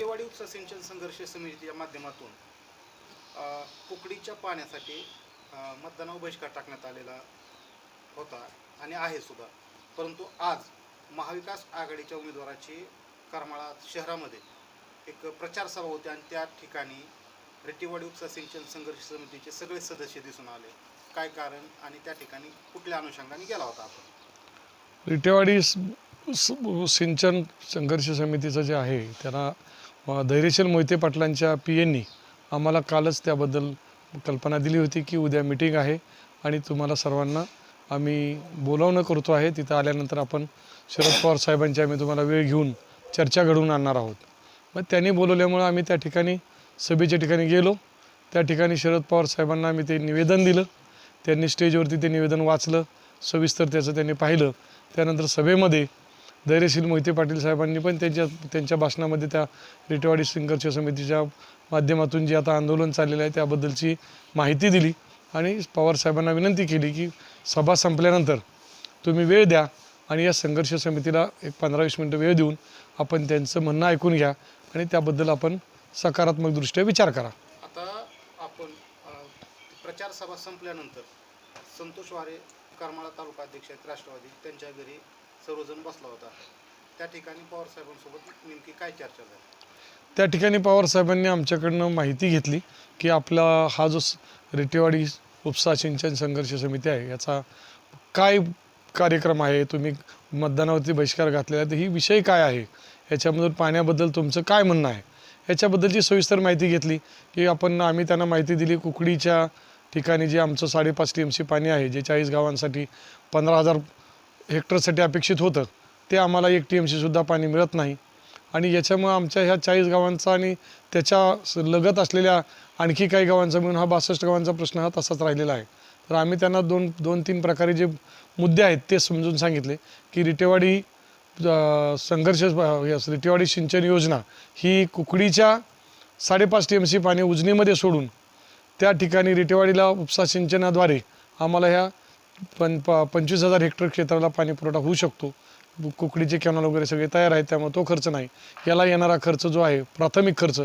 रिटेवाडी उपसा सिंचन संघर्ष समितीच्या माध्यमातून कुकडीच्या पाण्यासाठी मतदानावर बहिष्कार टाकण्यात आलेला होता आणि आहे सुद्धा. परंतु आज महाविकास आघाडीच्या उमेदवाराची करमाळा शहरामध्ये एक प्रचार सभा होती आणि त्या ठिकाणी रेटीवाडी उपसा सिंचन संघर्ष समितीचे सगळे सदस्य दिसून आले. काय कारण आणि त्या ठिकाणी कुठल्या अनुषंगाने गेला होता आपण? रिटेवाडी सिंचन संघर्ष समितीचं जे आहे त्यांना धैर्यशील मोहिते पाटलांच्या पी एननी आम्हाला कालच त्याबद्दल कल्पना दिली होती की उद्या मिटिंग आहे आणि तुम्हाला सर्वांना आम्ही बोलावणं करतो आहे. तिथं आल्यानंतर आपण शरद पवार साहेबांची आम्ही तुम्हाला वेळ घेऊन चर्चा घडवून आणणार आहोत. मग त्यांनी बोलवल्यामुळं आम्ही त्या ठिकाणी सभेच्या ठिकाणी गेलो. त्या ठिकाणी शरद पवार साहेबांना आम्ही ते निवेदन दिलं. त्यांनी स्टेजवरती ते निवेदन वाचलं. सविस्तर त्याचं त्यांनी पाहिलं. त्यानंतर सभेमध्ये धैर्यशील मोहिते पाटील साहेबांनी पण त्यांच्या त्यांच्या भाषणामध्ये त्या रिटवाडी संघर्ष समितीच्या माध्यमातून जे आता आंदोलन चाललेलं आहे त्याबद्दलची माहिती दिली. आणि पवार साहेबांना विनंती केली की सभा संपल्यानंतर तुम्ही वेळ द्या आणि या संघर्ष समितीला एक पंधरा वीस मिनटं वेळ देऊन आपण त्यांचं म्हणणं ऐकून घ्या आणि त्याबद्दल आपण सकारात्मकदृष्ट्या विचार करा. आता आपण प्रचार सभा संपल्यानंतर संतोष वारे करमाळा तालुका अध्यक्ष आहेत राष्ट्रवादी त्यांच्या घरी सर्वजण बसला होता. त्या ठिकाणी पवार साहेबांसोबत नेमकी काय चर्चा झाली? त्या ठिकाणी पवारसाहेबांनी आमच्याकडनं माहिती घेतली की आपला हा जो स- रेटेवाडी उपसा सिंचन संघर्ष समिती आहे याचा काय कार्यक्रम आहे तुम्ही मतदानावरती बहिष्कार घातलेला आहे तर ही विषय काय आहे? याच्यामधून पाण्याबद्दल तुमचं काय म्हणणं आहे? याच्याबद्दलची सविस्तर माहिती घेतली की आपण आम्ही त्यांना माहिती दिली कुकडीच्या ठिकाणी जे आमचं साडेपाच टी एम सी पाणी आहे जे चाळीस गावांसाठी पंधरा हजार हेक्टरसाठी अपेक्षित होतं. ते आम्हाला एक टी एम सीसुद्धा पाणी मिळत नाही. आणि याच्यामुळं आमच्या ह्या चाळीस गावांचा आणि त्याच्या स- लगत असलेल्या आणखी काही गावांचा मिळून हा बासष्ट गावांचा प्रश्न हा तसाच राहिलेला आहे. तर आम्ही त्यांना दोन दोन तीन प्रकारे जे मुद्दे आहेत ते समजून सांगितले की रिटेवाडी संघर्ष रिटेवाडी सिंचन योजना ही कुकडीच्या साडेपाच टी एम सी पाणी उजनीमध्ये सोडून त्या ठिकाणी रिटेवाडीला उपसा सिंचनाद्वारे आम्हाला ह्या पण प पंचवीस हजार हेक्टर क्षेत्राला पाणी पुरवठा होऊ शकतो. कुकडीचे कॅनॉल वगैरे सगळे तयार आहेत त्यामुळे तो खर्च नाही. याला येणारा खर्च जो आहे प्राथमिक खर्च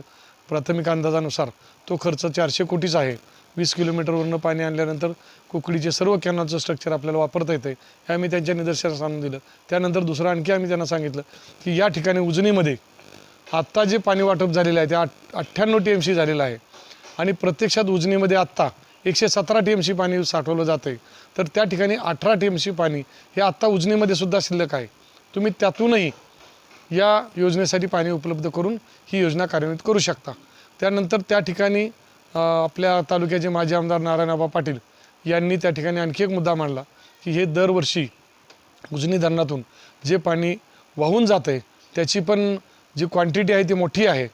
प्राथमिक अंदाजानुसार तो खर्च चारशे कोटीचा आहे. वीस किलोमीटरवरनं पाणी आणल्यानंतर कुकडीचे सर्व कॅनॉलचं स्ट्रक्चर आपल्याला वापरता येतं हे आम्ही त्यांच्या निदर्शनास आणून दिलं. त्यानंतर दुसरं आणखी आम्ही त्यांना सांगितलं की या ठिकाणी उजनीमध्ये आत्ता जे पाणी वाटप झालेलं आहे ते आठ अठ्ठ्याण्णव टी एम सी झालेलं आहे. आणि प्रत्यक्षात उजनीमध्ये आत्ता एकशे सतरा टी एम सी पाणी साठवलं जातं आहे तर त्या ठिकाणी अठरा टी एम सी पाणी हे आत्ता उजनीमध्ये सुद्धा शिल्लक आहे. तुम्ही त्यातूनही या योजनेसाठी पाणी उपलब्ध करून ही योजना कार्यान्वित करू शकता. त्यानंतर त्या ठिकाणी आपल्या तालुक्याचे माजी आमदार नारायणबा पाटील यांनी त्या ठिकाणी आणखी एक मुद्दा मांडला की हे दरवर्षी उजनी धरणातून जे पाणी वाहून जातं आहे त्याची पण जी क्वांटिटी आहे ती मोठी आहे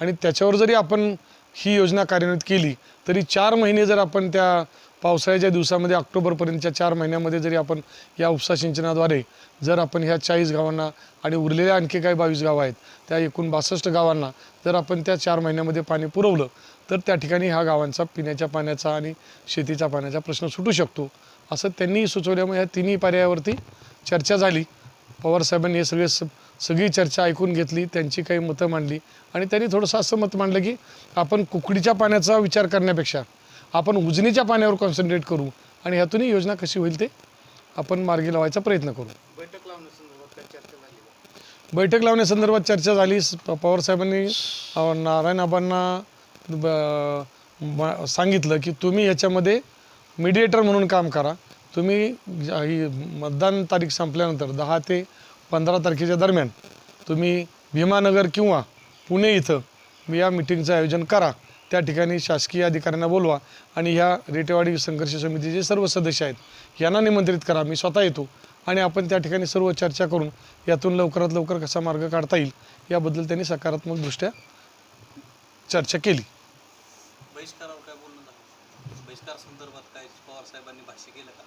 आणि त्याच्यावर जरी आपण ही योजना कार्यान्वित केली तरी चार महिने जर आपण त्या पावसाळ्याच्या दिवसामध्ये ऑक्टोबरपर्यंतच्या चार महिन्यामध्ये जरी आपण या उपसा सिंचनाद्वारे जर आपण ह्या चाळीस गावांना आणि उरलेल्या आणखी काही बावीस गावं आहेत त्या एकूण बासष्ट गावांना जर आपण त्या चार महिन्यामध्ये पाणी पुरवलं तर त्या ठिकाणी ह्या गावांचा पिण्याच्या पाण्याचा आणि शेतीच्या पाण्याचा प्रश्न सुटू शकतो. असं त्यांनी सुचवल्यामुळे ह्या तिन्ही पर्यायावरती चर्चा झाली. पवारसाहेबांनी हे सगळे स सगळी चर्चा ऐकून घेतली त्यांची काही मतं मांडली आणि त्यांनी थोडंसं असं मत मांडलं की आपण कुकडीच्या पाण्याचा विचार करण्यापेक्षा आपण उजनीच्या पाण्यावर कॉन्सन्ट्रेट करू आणि ह्यातूनही योजना कशी होईल ते आपण मार्गी लावायचा प्रयत्न करू. बैठक लावण्यासंदर्भात चर्चा झाली का? बैठक लावण्यासंदर्भात चर्चा झाली. स- प- पवारसाहेबांनी नारायण आबांना सांगितलं की तुम्ही याच्यामध्ये मीडिएटर म्हणून काम करा. तुम्ही ही मतदान तारीख संपल्यानंतर दहा ते पंधरा तारखेच्या दरम्यान तुम्ही भीमानगर किंवा पुणे इथं या मिटिंगचं आयोजन करा. त्या ठिकाणी शासकीय अधिकाऱ्यांना बोलवा आणि ह्या रेटेवाडी संघर्ष समितीचे सर्व सदस्य आहेत यांना निमंत्रित करा. मी स्वतः येतो आणि आपण त्या ठिकाणी सर्व चर्चा करून यातून लवकरात लवकर कसा मार्ग काढता येईल याबद्दल त्यांनी सकारात्मकदृष्ट्या चर्चा केली. बहिष्कारावर काय बोलणं झालं? बहिष्कार संदर्भात काय पवार साहेबांनी भाष्य केलं का?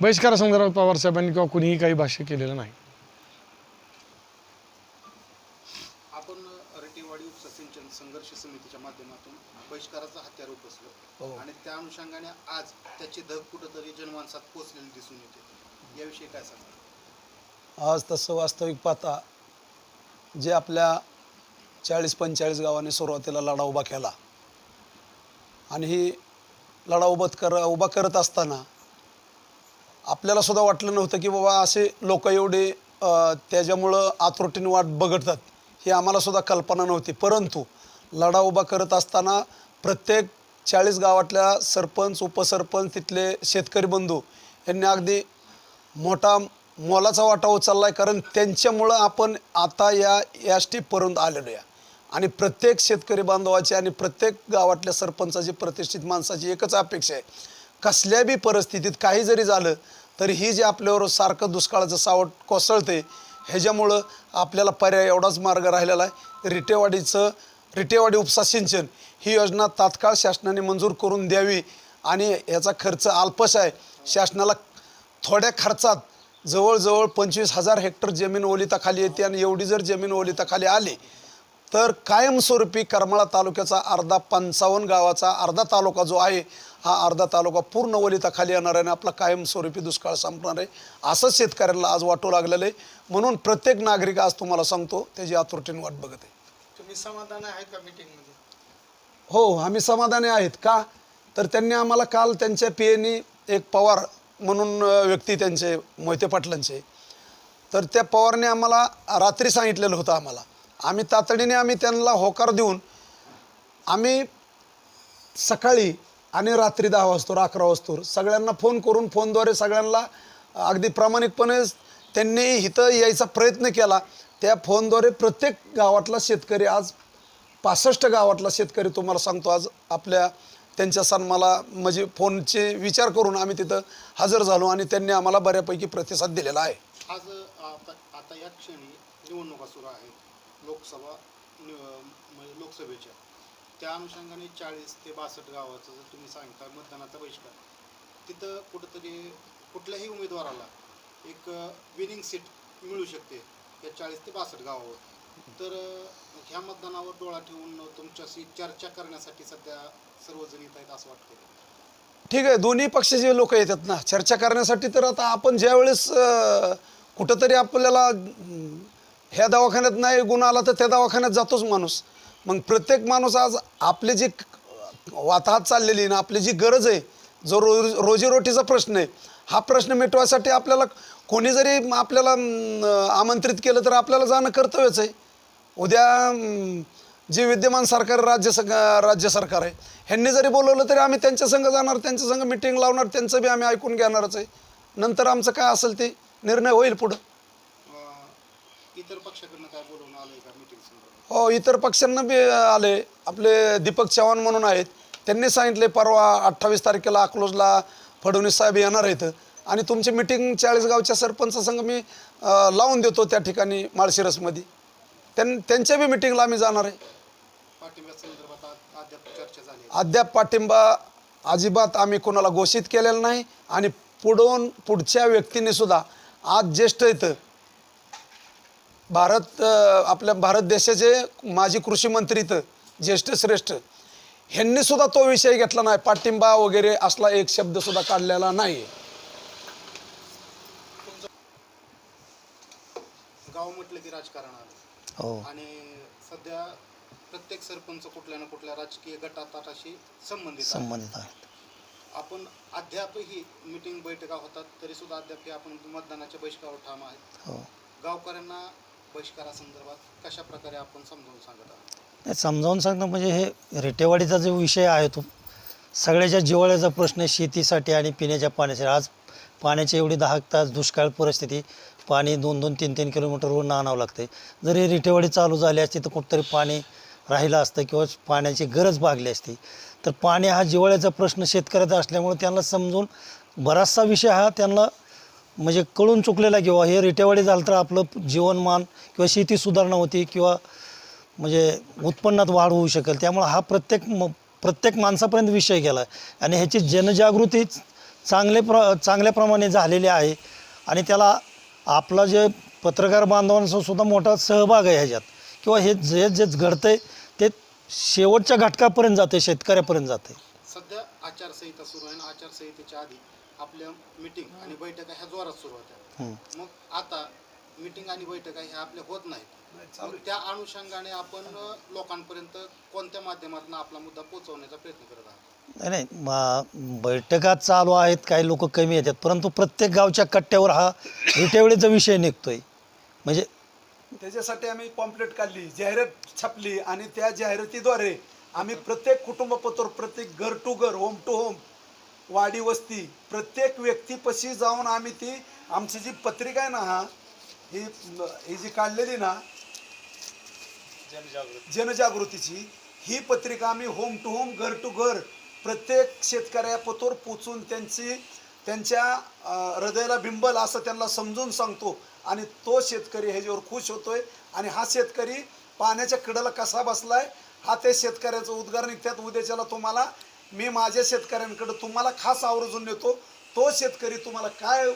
बहिष्कारासंदर्भात पवारसाहेबांनी किंवा कुणीही काही भाष्य केलेलं नाही. आपण रेटीवाडी उपसा सिंचन संघर्ष समितीच्या माध्यमातून बहिष्काराचं हत्यार उपसलं. आणि त्या अनुषंगाने आज त्याची धग कुठंतरी जनमानसात पोचलेली दिसून येते. याविषयी काय सांगा आज तसं वास्तविक पाहता जे आपल्या चाळीस पंचेचाळीस गावांनी सुरुवातीला लढा उभा केला. आणि ही लढा उभा कर उभा करत असताना आपल्याला सुद्धा वाटलं नव्हतं की बाबा असे लोक एवढे त्याच्यामुळं आतुरटीने वाट बघडतात ही आम्हाला सुद्धा कल्पना नव्हती. परंतु लढा उभा करत असताना प्रत्येक चाळीस गावातल्या सरपंच उपसरपंच तिथले शेतकरी बंधू यांनी अगदी मोठा मोलाचा वाटा उचलला आहे कारण त्यांच्यामुळं आपण आता या या स्टेपपर्यंत आलेलो आहे आणि प्रत्येक शेतकरी बांधवाची आणि प्रत्येक गावातल्या सरपंचाची प्रतिष्ठित माणसाची एकच अपेक्षा आहे. कसल्या बी परिस्थितीत काही जरी झालं तरी ही जे आपल्यावर सारखं दुष्काळाचं सावट कोसळते ह्याच्यामुळं आपल्याला पर्याय एवढाच मार्ग राहिलेला आहे. रिटेवाडीचं रिटेवाडी उपसा सिंचन ही योजना तात्काळ शासनाने मंजूर करून द्यावी आणि याचा खर्च अल्पश आहे. शासनाला थोड्या खर्चात जवळजवळ पंचवीस हजार हेक्टर जमीन ओलिताखाली येते आणि एवढी जर जमीन ओलिताखाली आली तर कायमस्वरूपी करमाळा तालुक्याचा अर्धा पंचावन्न गावाचा अर्धा तालुका जो आहे हा अर्धा तालुका पूर्ण ओलिताखाली येणार आहे आणि आपला कायमस्वरूपी दुष्काळ संपणार आहे. असंच शेतकऱ्यांना आज वाटू लागलेलं आहे. म्हणून प्रत्येक नागरिक आज तुम्हाला सांगतो त्याची आतुरतेने वाट बघत आहे. तुम्ही समाधान आहे का मीटिंगमध्ये हो आम्ही समाधानी आहेत. का? तर त्यांनी आम्हाला काल त्यांच्या पीएनी एक पवार म्हणून व्यक्ती त्यांचे मोहिते पाटलांचे. तर त्या पवारने आम्हाला रात्री सांगितलेलं होतं आम्हाला. आम्ही तातडीने आम्ही त्यांना होकार देऊन आम्ही सकाळी आणि रात्री दहा वाजतो अकरा वाजतो. सगळ्यांना फोन करून फोनद्वारे सगळ्यांना अगदी प्रामाणिकपणे त्यांनी इथं यायचा प्रयत्न केला. त्या फोनद्वारे प्रत्येक गावातला शेतकरी आज पासष्ट गावातला शेतकरी तुम्हाला सांगतो आज आपल्या त्यांच्या सन्माला म्हणजे फोनचे विचार करून आम्ही तिथं हजर झालो आणि त्यांनी आम्हाला बऱ्यापैकी प्रतिसाद दिलेला आहे. आज आता या क्षणी निवडणुका सुरू आहेत लोकसभा म्हणजे लोकसभेच्या. त्या अनुषंगाने चाळीस ते बासष्ट गावाचं जर तुम्ही सांगता मतदानाचा बहिष्कार. तिथं कुठंतरी कुठल्याही उमेदवाराला एक विनिंग सीट मिळू शकते या चाळीस ते बासष्ट गावावर. तर ह्या मतदानावर डोळा ठेवून तुमच्याशी चर्चा करण्यासाठी सध्या सर्वजण येत आहेत असं वाटतं ठीक आहे दोन्ही पक्षाचे लोक येतात ना चर्चा करण्यासाठी तर आता आपण ज्यावेळेस कुठंतरी आपल्याला ह्या दवाखान्यात नाही गुण आला तर त्या दवाखान्यात जातोच माणूस. मग प्रत्येक माणूस आज आपली जी वाताहत चाललेली ना आपली जी गरज आहे जो रो रोजीरोटीचा प्रश्न आहे हा प्रश्न मिटवायसाठी आपल्याला कोणी जरी आपल्याला आमंत्रित केलं तर आपल्याला जाणं कर्तव्यच आहे. उद्या जे विद्यमान सरकार राज्य सग राज्य सरकार आहे ह्यांनी जरी बोलवलं तरी आम्ही त्यांच्या संघ जाणार त्यांच्या संघ मिटिंग लावणार त्यांचं बी आम्ही ऐकून घेणारच आहे. नंतर आमचं काय असेल ते निर्णय होईल पुढं. इतर पक्षाकडनं काय बोलवून आलं का हो इतर पक्षांना बी आले. आपले दीपक चव्हाण म्हणून आहेत. त्यांनी सांगितले परवा अठ्ठावीस तारखेला अकलोजला फडणवीस साहेब येणार आहेत. आणि तुमची मिटिंग चाळीसगावच्या सरपंच संघ मी लावून देतो त्या ठिकाणी माळशिरसमध्ये. त्यां त्यांच्या बी मिटिंगला आम्ही जाणार आहे. अद्याप पाठिंबा अजिबात आम्ही कोणाला घोषित केलेला नाही. आणि पुढून पुढच्या व्यक्तीने सुद्धा आज ज्येष्ठ इथं भारत आपल्या भारत देशाचे माजी कृषी मंत्री इथं ज्येष्ठ श्रेष्ठ ह्यांनी सुद्धा तो विषय घेतला नाही. पाठिंबा वगैरे असला एक शब्द सुद्धा काढलेला नाही. गाव म्हटलं की राजकारण आलं हो. आणि सध्या प्रत्येक सरपंच कुठल्या ना कुठल्या राजकीय गटाताटाशी संबंधित आहे. संबंधित आहेत. आपण अद्यापही मिटिंग बैठका होतात तरी सुद्धा अद्याप आपण मतदानाच्या बहिष्कारावर ठाम आहेत. हो. गावकऱ्यांना बहिष्कारासंदर्भात कशा प्रकारे आपण समजावून सांगत समजावून सांगणं म्हणजे हे रेटेवाडीचा जो विषय आहे तो सगळ्याच्या जिवाळ्याचा प्रश्न शेतीसाठी आणि पिण्याच्या पाण्यासाठी. आज पाण्याची एवढी दहा तास दुष्काळ परिस्थिती पाणी दोन दोन तीन तीन किलोमीटरवरून आणावं लागते जर हे रेटेवाडी चालू झाली असती तर कुठंतरी पाणी राहिलं असतं किंवा पाण्याची गरज भागली असती. तर पाणी हा जिवाळ्याचा प्रश्न शेतकऱ्याचा असल्यामुळे त्यांना समजून बराचसा विषय हा त्यांना म्हणजे कळून चुकलेला किंवा हे रेटेवाडी झालं तर आपलं जीवनमान किंवा शेती सुधारणा होती किंवा म्हणजे उत्पन्नात वाढ होऊ शकेल. त्यामुळे हा प्रत्येक म प्रत्येक माणसापर्यंत विषय गेला आहे. आणि ह्याची जनजागृती चांगले प्र चांगल्या प्रमाणे झालेली आहे. आणि त्याला आपला जे पत्रकार बांधवांचा सुद्धा मोठा सहभाग आहे ह्याच्यात. किंवा हे जे जे घडतं आहे ते शेवटच्या घटकापर्यंत जाते शेतकऱ्यापर्यंत जाते सध्या आचारसंहिता सुरू आहे आचारसंहितेच्या आधी आपल्या मिटिंग आणि बैठका ह्या जोरात सुरू होत्या. हं. मग आता मिटिंग आणि बैठका ह्या आपल्या होत नाहीत. मग. त्या अनुषंगाने आपण लोकांपर्यंत कोणत्या माध्यमातून आपला मुद्दा पोहोचवण्याचा प्रयत्न करत आहात? नाही नाही. मा- बैठका चालू आहेत काही लोक कमी येतात. परंतु प्रत्येक गावच्या कट्ट्यावर हा रिटेवडीचा विषय निघतोय. म्हणजे त्याच्यासाठी आम्ही पॉम्पलेट काढली जाहिरात छापली आणि त्या जाहिरातीद्वारे आम्ही प्रत्येक कुटुंबपत्र प्रत्येक घर टू घर होम टू होम वाडी वस्ती. प्रत्येक व्यक्तीपाशी जाऊन आम्ही ती आमची जी पत्रिका आहे ना हा ही ही जी काढलेली ना जनजागृतीची ही पत्रिका आम्ही होम टू होम घर टू घर प्रत्येक शेतकऱ्यापतोर पोचून त्यांची त्यांच्या हृदयाला बिंबल असं त्यांना समजून सांगतो. आणि तो शेतकरी ह्याच्यावर खुश होतोय. आणि हा शेतकरी पाण्याच्या कडेला कसा बसलाय हा त्या शेतकऱ्याचं उद्गार निघतात. उद्याच्याला तुम्हाला मी माझ्या शेतकऱ्यांकडे तुम्हाला खास आवर्जून नेतो. तो शेतकरी तुम्हाला काय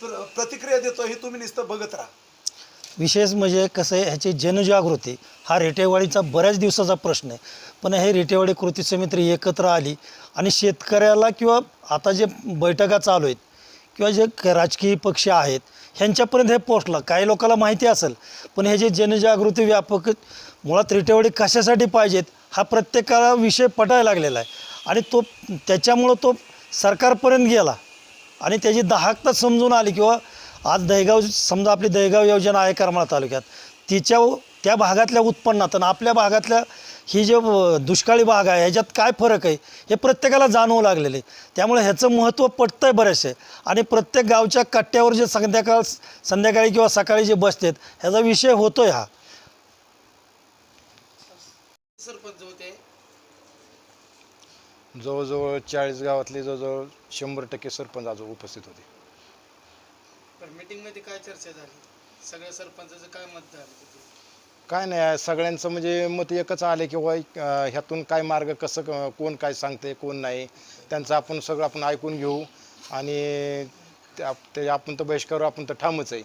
प्र- प्रतिक्रिया देतो हे तुम्ही नुसतं बघत राहा. विशेष म्हणजे कसं आहे ह्याची जनजागृती हा रेटेवाडीचा बऱ्याच दिवसाचा प्रश्न आहे. पण हे रेटेवाडी कृती समिती एकत्र आली आणि शेतकऱ्याला किंवा आता जे बैठका चालू आहेत किंवा जे क- राजकीय पक्ष आहेत ह्यांच्यापर्यंत हे पोचलं काही लोकांना माहिती असेल पण हे जे जनजागृती व्यापक मुळात रेटेवाडी कशासाठी पाहिजेत हा प्रत्येकाला विषय पटायला लागलेला आहे. आणि तो त्याच्यामुळं तो सरकारपर्यंत गेला. आणि त्याची दाहकता समजून आली किंवा आज दहेगाव समजा आपली दहेगाव योजना आहे करमाळा तालुक्यात तिच्या त्या भागातल्या उत्पन्नात आणि आपल्या भागातल्या ही जे दुष्काळी भाग आहे ह्याच्यात काय फरक आहे हे प्रत्येकाला जाणवू लागलेलं आहे त्यामुळे ह्याचं महत्त्व पटतंय बरेचसे. आणि प्रत्येक गावच्या कट्ट्यावर जे संध्याकाळ संध्याकाळी किंवा सकाळी जे बसतात ह्याचा विषय होतोय हा. सरपंच जवळजवळ चाळीस गावातले जवळजवळ शंभर टक्के सरपंच आज उपस्थित होते. पण मीटिंगमध्ये काय चर्चा झाली? सगळ्या सरपंचाचं काय मत झालं तिथे? काय नाही सगळ्यांचं म्हणजे मत एकच आले की बाई ह्यातून काय मार्ग कसं क- कोण काय सांगते कोण नाही त्यांचं आपण सगळं आपण ऐकून घेऊ. आणि ते आप- ते आपण तर बहिष्कार आपण तर ठामच आहे.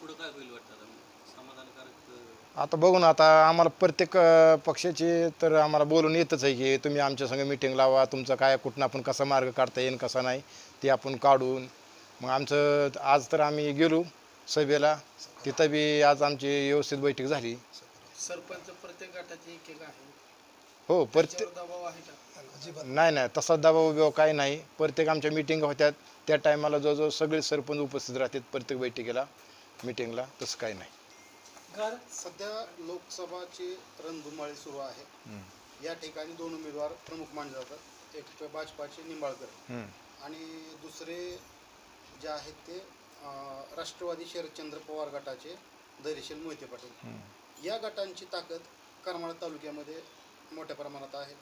पुढं काय होईल वाटतं? आता आता बघू ना आता आम्हाला प्रत्येक अं, पक्षाचे तर आम्हाला बोलून येतच आहे की तुम्ही आमच्या संग मिटिंग लावा तुमचं काय कुठनं आपण कसा मार्ग काढता येईल कसा नाही ते आपण काढून. मग आमचं आज तर आम्ही गेलो सभेला तिथं बी आज आमची व्यवस्थित बैठक झाली. सरपंच प्रत्येक गटाचे एक एक आहे हो प्रत्येक त्याच्यावर दबाव आहे का? नाही नाही तसा दबाव बिबाव काही नाही. प्रत्येक आमच्या मिटिंग होत्या त्या टायमाला जवळजवळ सगळे सरपंच उपस्थित राहतात प्रत्येक बैठकीला मिटिंगला तसं काही नाही. सध्या लोकसभाची रणधुमाळी सुरू आहे. या ठिकाणी दोन उमेदवार प्रमुख मानले जातात. एक भाजपाचे निंबाळकर. आणि दुसरे जे आहेत ते राष्ट्रवादी शरदचंद्र पवार गटाचे धैर्यशील मोहिते पाटील. या गटांची ताकद करमाळा तालुक्यामध्ये मोठ्या प्रमाणात आहे.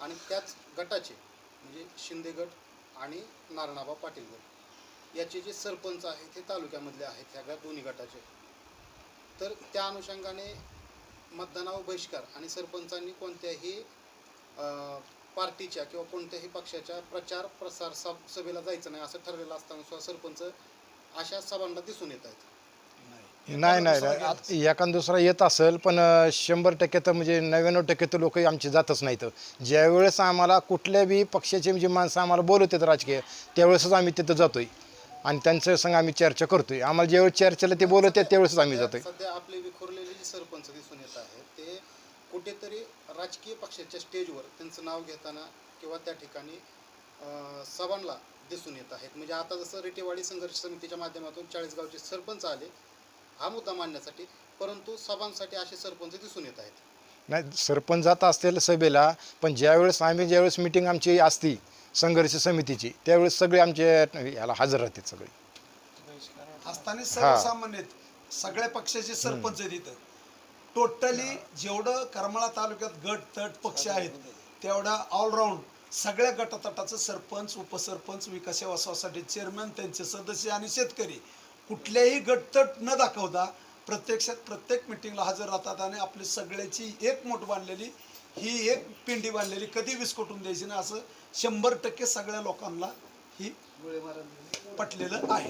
आणि त्याच गटाचे म्हणजे शिंदे गट आणि नारायणाबा पाटील गट. याचे जे सरपंच आहेत ते तालुक्यामधले आहेत. ह्या दोन्ही गटाचे. तर त्या अनुषंगाने मतदानावर बहिष्कार आणि सरपंचांनी कोणत्याही पार्टीच्या किंवा कोणत्याही पक्षाच्या प्रचार प्रसार सभ सभेला जायचं नाही असं ठरलेलं असताना सुद्धा सरपंच अशा सभांना दिसून येत आहेत. नाही. नाही एखादा दुसरा येत असेल पण शंभर टक्के तर म्हणजे नव्याण्णव टक्के तर लोक आमची जातच नाहीत. ज्यावेळेस आम्हाला कुठल्या बी पक्षाचे जे माणसं आम्हाला बोलवतात राजकीय त्यावेळेसच आम्ही तिथं जातोय. आणि त्यांच्या संग आम्ही चर्चा करतोय. आम्हाला ज्यावेळेस चर्चेला ते बोलवतात त्यावेळेसच आम्ही जातोय. सध्या आपले विखुरलेले जे सरपंच दिसून येत आहेत ते कुठेतरी राजकीय पक्षाच्या स्टेजवर त्यांचं नाव घेताना किंवा त्या ठिकाणी सभांना दिसून येत आहेत. म्हणजे आता जसं रेटेवाडी संघर्ष समितीच्या माध्यमातून चाळीसगावचे सरपंच आले हा मुद्दा मांडण्यासाठी परंतु सभांसाठी असे सरपंच दिसून येत आहेत. नाही सरपंच जात असतील सभेला पण ज्यावेळेस आम्ही ज्यावेळेस मिटिंग आमची असती संघर्ष समितीची. त्यावेळेस सगळे आमचे याला हजर राहतात सगळे. असताना सर्वसामान्य सगळ्या पक्षाचे सरपंच आहेत इथं. टोटली जेवढं करमाळा तालुक्यात गट तट पक्ष आहेत तेवढा ऑलराऊंड सगळ्या गटातटाचं सरपंच उपसरपंच विकास सेवा सोसायटी चेअरमॅन त्यांचे सदस्य आणि शेतकरी कुठल्याही गटतट न दाखवता प्रत्यक्षात प्रत्येक मिटिंगला हजर राहतात आणि आपली सगळ्याची एक मोठ बांधलेली ही एक पिंडी बांधलेली कधी विस्कटून द्यायची ना असं शंभर टक्के सगळ्या लोकांना ही पटलेलं आहे.